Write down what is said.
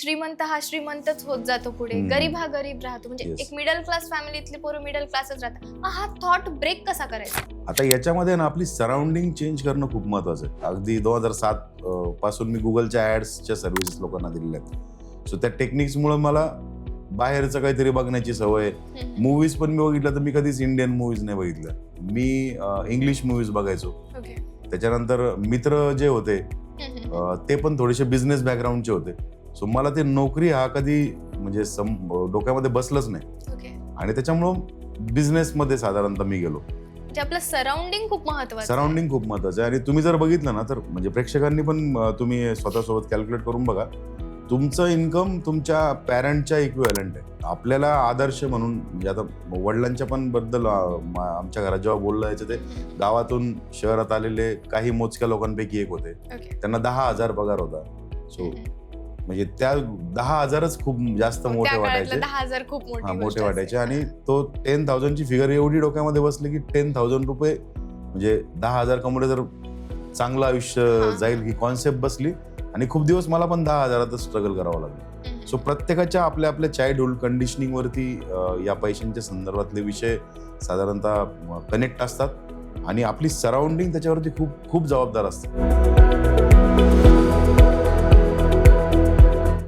श्रीमंत हा श्रीमंतच होत जातो पुढे. हम्म. गरीब हा गरीब राहतो. म्हणजे Yes. एक मिडल क्लास फॅमिलीतली पोरं मिडल क्लासच राहतात. मग हा थॉट ब्रेक कसा करायचा? आता याच्यामध्ये ना आपली सराउंडिंग चेंज करणं खूप महत्वाचं आहे. अगदी दोन हजार सात पासून मी गुगलच्या ऍड्सच्या सर्व्हिसेस लोकांना दिलेल्या आहेत. सो त्या टेक्निक्समुळे मला बाहेरचं काहीतरी बघण्याची सवय. मूवीज पण मी बघितलं तर मी कधीच इंडियन मूवीज नाही बघितल्या. मी इंग्लिश मूवीज बघायचो. ओके त्याच्यानंतर मित्र जे होते. अ, ते पण थोडेसे बिझनेस बॅकग्राऊंडचे होते. सो मला ते नोकरी हा कधी म्हणजे सम डोक्यामध्ये बसलंच नाही. ओके आणि त्याच्यामुळं बिझनेसमध्ये साधारणतः मी गेलो. म्हणजे आपलं सराउंडिंग खूप महत्वाचं सराउंडिंग खूप महत्वाचं आहे. आणि तुम्ही जर बघितलं ना तर म्हणजे प्रेक्षकांनी पण अ, तुम्ही स्वतःसोबत कॅल्क्युलेट करून बघा. तुमचं इन्कम तुमच्या पॅरेंटच्या इक्विव्हॅलंट आहे. आपल्याला आदर्श म्हणून म्हणजे आता वडिलांच्या पण बद्दल अ, म- आमच्या घरात जेव्हा बोललं यायचं ते गावातून शहरात आलेले काही मोजक्या लोकांपैकी एक होते. ओके त्यांना दहा हजार पगार होता. सो म्हणजे त्या दहा हजारच खूप जास्त मोठे वाटायचे दहा हजार खूप मोठी हा वाटायचे. आणि तो टेन थाउजंडची फिगर एवढी डोक्यामध्ये बसली की टेन थाउजंड रुपये म्हणजे दहा हजार कमवले तर चांगलं आयुष्य. जाईल ही कॉन्सेप्ट बसली आणि खूप दिवस मला पण दहा हजारातच स्ट्रगल करावं लागलं. सो प्रत्येकाच्या आपल्या आपल्या चाइल्डहुड कंडिशनिंग वरती अं, या पैशांच्या संदर्भातले विषय साधारणतः कनेक्ट असतात आणि आपली सराउंडिंग त्याच्यावरती खूप खूप जबाबदार असते